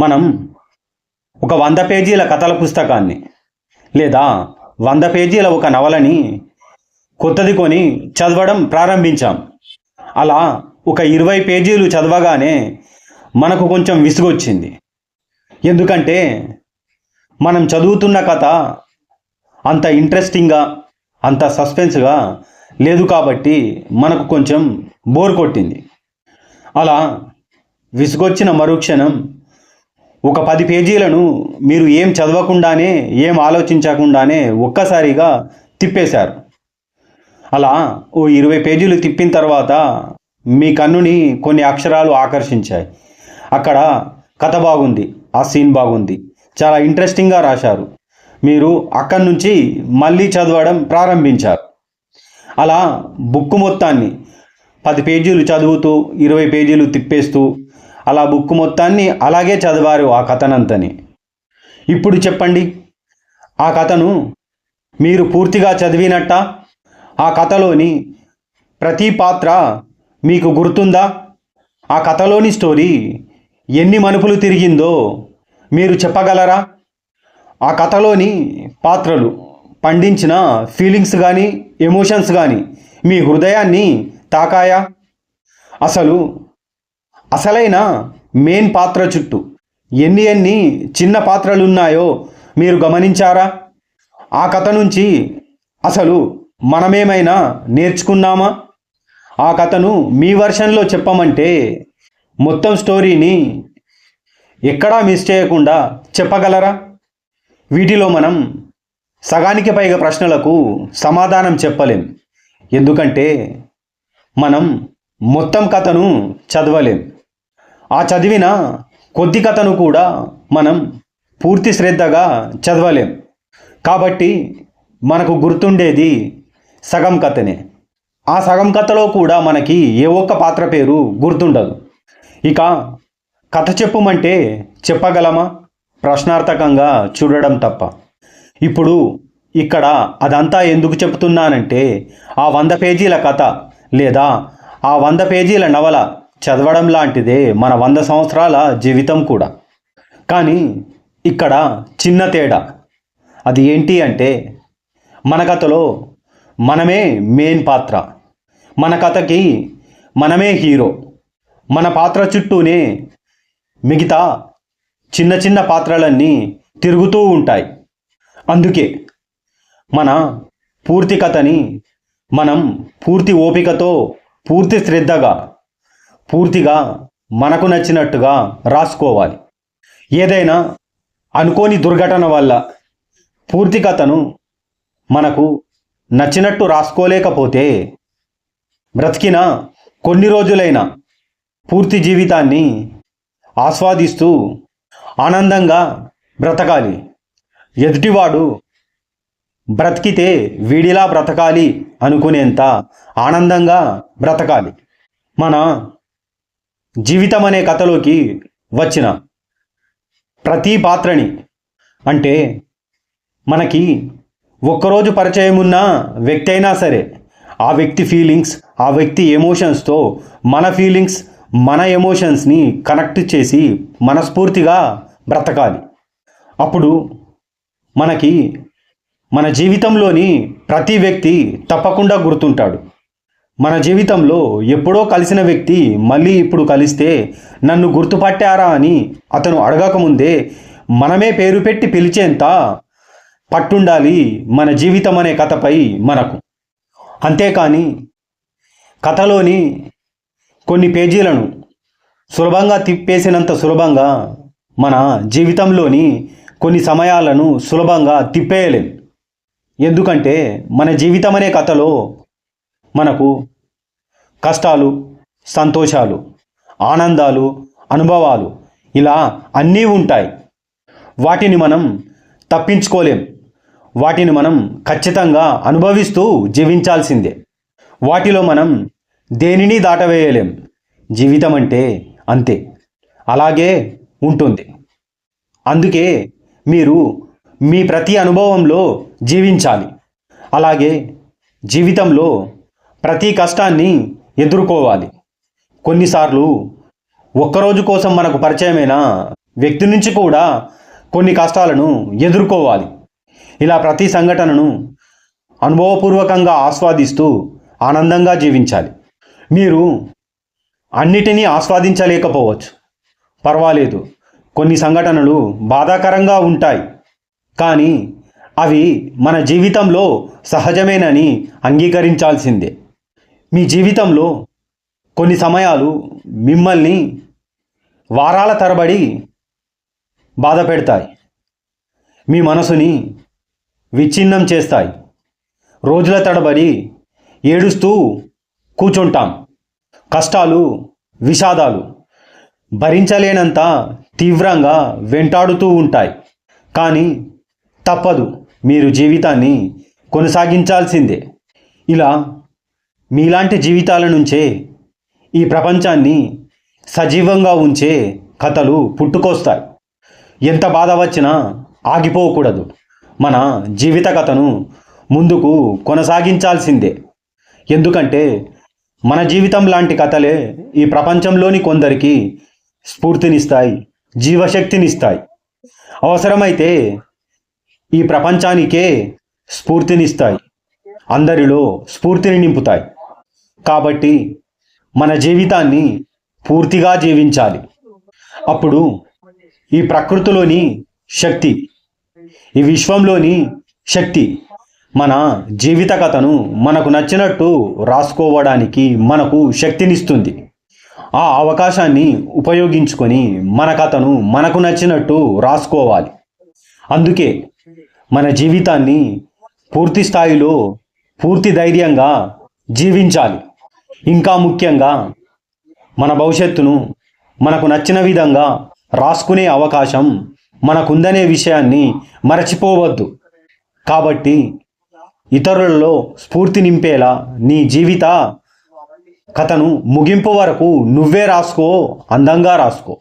మనం ఒక వంద పేజీల కథల పుస్తకాన్ని లేదా వంద పేజీల ఒక నవలని కొత్తది కొని చదవడం ప్రారంభించాం. అలా ఒక ఇరవై పేజీలు చదవగానే మనకు కొంచెం విసుగొచ్చింది. ఎందుకంటే మనం చదువుతున్న కథ అంత ఇంట్రెస్టింగ్గా అంత సస్పెన్స్గా లేదు కాబట్టి మనకు కొంచెం బోర్ కొట్టింది. అలా విసుగొచ్చిన మరుక్షణం ఒక పది పేజీలను మీరు ఏం చదవకుండానే ఏం ఆలోచించకుండానే ఒక్కసారిగా తిప్పేశారు. అలా ఓ ఇరవై పేజీలు తిప్పిన తర్వాత మీ కన్నుని కొన్ని అక్షరాలు ఆకర్షించాయి. అక్కడ కథ బాగుంది ఆ సీన్ బాగుంది చాలా ఇంట్రెస్టింగ్గా రాశారు. మీరు అక్కడి నుంచి మళ్ళీ చదవడం ప్రారంభించారు. అలా బుక్ మొత్తాన్ని పది పేజీలు చదువుతూ ఇరవై పేజీలు తిప్పేస్తూ అలా బుక్ మొత్తాన్ని అలాగే చదివారు ఆ కథనంతని. ఇప్పుడు చెప్పండి. ఆ కథను మీరు పూర్తిగా చదివినట్ట? ఆ కథలోని ప్రతి పాత్ర మీకు గుర్తుందా? ఆ కథలోని స్టోరీ ఎన్ని మనుపులు తిరిగిందో మీరు చెప్పగలరా? ఆ కథలోని పాత్రలు పండించిన ఫీలింగ్స్ కానీ ఎమోషన్స్ కానీ మీ హృదయాన్ని తాకాయా? అసలు అసలైన మెయిన్ పాత్ర చుట్టూ ఎన్ని ఎన్ని చిన్న పాత్రలు ఉన్నాయో మీరు గమనించారా? ఆ కథ నుంచి అసలు మనమేమైనా నేర్చుకున్నామా? ఆ కథను మీ వర్షన్లో చెప్పమంటే మొత్తం స్టోరీని ఎక్కడా మిస్ చేయకుండా చెప్పగలరా? వీటిలో మనం సగానికి పైగా ప్రశ్నలకు సమాధానం చెప్పలేం. ఎందుకంటే మనం మొత్తం కథను చదవలేం. ఆ చదివిన కొద్ది కథను కూడా మనం పూర్తి శ్రద్ధగా చదవలేం. కాబట్టి మనకు గుర్తుండేది సగం కథనే. ఆ సగం కథలో కూడా మనకి ఏ ఒక్క పాత్ర పేరు గుర్తుండదు. ఇక కథ చెప్పుమంటే చెప్పగలమా? ప్రశ్నార్థకంగా చూడడం తప్ప. ఇప్పుడు ఇక్కడ అదంతా ఎందుకు చెప్తున్నానంటే ఆ వంద పేజీల కథ లేదా ఆ వంద పేజీల నవల చదవడం లాంటిదే మన వంద సంవత్సరాల జీవితం కూడా. కానీ ఇక్కడ చిన్న తేడా. అది ఏంటి అంటే మన కథలో మనమే మెయిన్ పాత్ర. మన కథకి మనమే హీరో మన పాత్ర చుట్టూనే మిగతా చిన్న చిన్న పాత్రలన్నీ తిరుగుతూ ఉంటాయి. అందుకే మన పూర్తి కథని మనం పూర్తి ఓపికతో పూర్తి శ్రద్ధగా పూర్తిగా మనకు నచ్చినట్టుగా రాసుకోవాలి. ఏదైనా అనుకోని దుర్ఘటన వల్ల పూర్తి కథను మనకు నచ్చినట్టు రాసుకోలేకపోతే బ్రతికిన కొన్ని రోజులైనా పూర్తి జీవితాన్ని ఆస్వాదిస్తూ ఆనందంగా బ్రతకాలి. ఎదుటివాడు బ్రతికితే వీడిలా బ్రతకాలి అనుకునేంత ఆనందంగా బ్రతకాలి. మన జీవితం అనే కథలోకి వచ్చిన ప్రతి పాత్రని. అంటే మనకి ఒక్కరోజు పరిచయం ఉన్న వ్యక్తి అయినా సరే ఆ వ్యక్తి ఫీలింగ్స్ ఆ వ్యక్తి ఎమోషన్స్తో మన ఫీలింగ్స్ మన ఎమోషన్స్ని కనెక్ట్ చేసి మనస్ఫూర్తిగా బ్రతకాలి. అప్పుడు మనకి మన జీవితంలోని ప్రతి వ్యక్తి తప్పకుండా గుర్తుంటాడు. మన జీవితంలో ఎప్పుడో కలిసిన వ్యక్తి మళ్ళీ ఇప్పుడు కలిస్తే నన్ను గుర్తుపట్టారా అని అతను అడగకముందే మనమే పేరు పెట్టి పిలిచేంత పట్టుండాలి మన జీవితం అనే కథపై మనకు. అంతేకాని కథలోని కొన్ని పేజీలను సులభంగా తిప్పేసినంత సులభంగా మన జీవితంలోని కొన్ని సమయాలను సులభంగా తిప్పేయలేం. ఎందుకంటే మన జీవితం అనే కథలో మనకు కష్టాలు సంతోషాలు ఆనందాలు అనుభవాలు ఇలా అన్నీ ఉంటాయి. వాటిని మనం తప్పించుకోలేం. వాటిని మనం ఖచ్చితంగా అనుభవిస్తూ జీవించాల్సిందే. వాటిలో మనం దేనిని దాటవేయలేం. జీవితం అంటే అంతే. అలాగే ఉంటుంది. అందుకే మీరు మీ ప్రతి అనుభవంలో జీవించాలి. అలాగే జీవితంలో ప్రతి కష్టాన్ని ఎదుర్కోవాలి. కొన్నిసార్లు ఒక్కరోజు కోసం మనకు పరిచయమైన వ్యక్తి నుంచి కూడా కొన్ని కష్టాలను ఎదుర్కోవాలి. ఇలా ప్రతి సంఘటనను అనుభవపూర్వకంగా ఆస్వాదిస్తూ ఆనందంగా జీవించాలి. మీరు అన్నిటినీ ఆస్వాదించలేకపోవచ్చు. పర్వాలేదు కొన్ని సంఘటనలు బాధాకరంగా ఉంటాయి. కానీ అవి మన జీవితంలో సహజమేనని అంగీకరించాల్సిందే. మీ జీవితంలో కొన్ని సమయాలు మిమ్మల్ని వారాల తరబడి బాధ పెడతాయి. మీ మనసుని విచ్ఛిన్నం చేస్తాయి. రోజుల తడబడి ఏడుస్తూ కూర్చుంటాం కష్టాలు విషాదాలు భరించలేనంత తీవ్రంగా వెంటాడుతూ ఉంటాయి. కానీ తప్పదు మీరు జీవితాన్ని కొనసాగించాల్సిందే. ఇలా మీలాంటి జీవితాల నుంచే ఈ ప్రపంచాన్ని సజీవంగా ఉంచే కథలు పుట్టుకొస్తాయి. ఎంత బాధ వచ్చినా ఆగిపోకూడదు. మన జీవిత కథను ముందుకు కొనసాగించాల్సిందే. ఎందుకంటే మన జీవితం లాంటి కథలే ఈ ప్రపంచంలోని కొందరికి స్ఫూర్తినిస్తాయి జీవశక్తినిస్తాయి. అవసరమైతే ఈ ప్రపంచానికే స్ఫూర్తినిస్తాయి. అందరిలో స్ఫూర్తిని నింపుతాయి. కాబట్టి మన జీవితాన్ని పూర్తిగా జీవించాలి. అప్పుడు ఈ ప్రకృతిలోని శక్తి ఈ విశ్వంలోని శక్తి మన జీవిత కథను మనకు నచ్చినట్టు రాసుకోవడానికి మనకు శక్తినిస్తుంది. ఆ అవకాశాన్ని ఉపయోగించుకొని మన కథను మనకు నచ్చినట్టు రాసుకోవాలి. అందుకే మన జీవితాన్ని పూర్తి స్థాయిలో పూర్తి ధైర్యంగా జీవించాలి. ఇంకా ముఖ్యంగా మన భవిష్యత్తును మనకు నచ్చిన విధంగా రాసుకునే అవకాశం మనకుందనే విషయాన్ని మరచిపోవద్దు. కాబట్టి ఇతరులలో స్ఫూర్తి నింపేలా నీ జీవిత కథను ముగింపు వరకు నువ్వే రాసుకో అందంగా రాసుకో.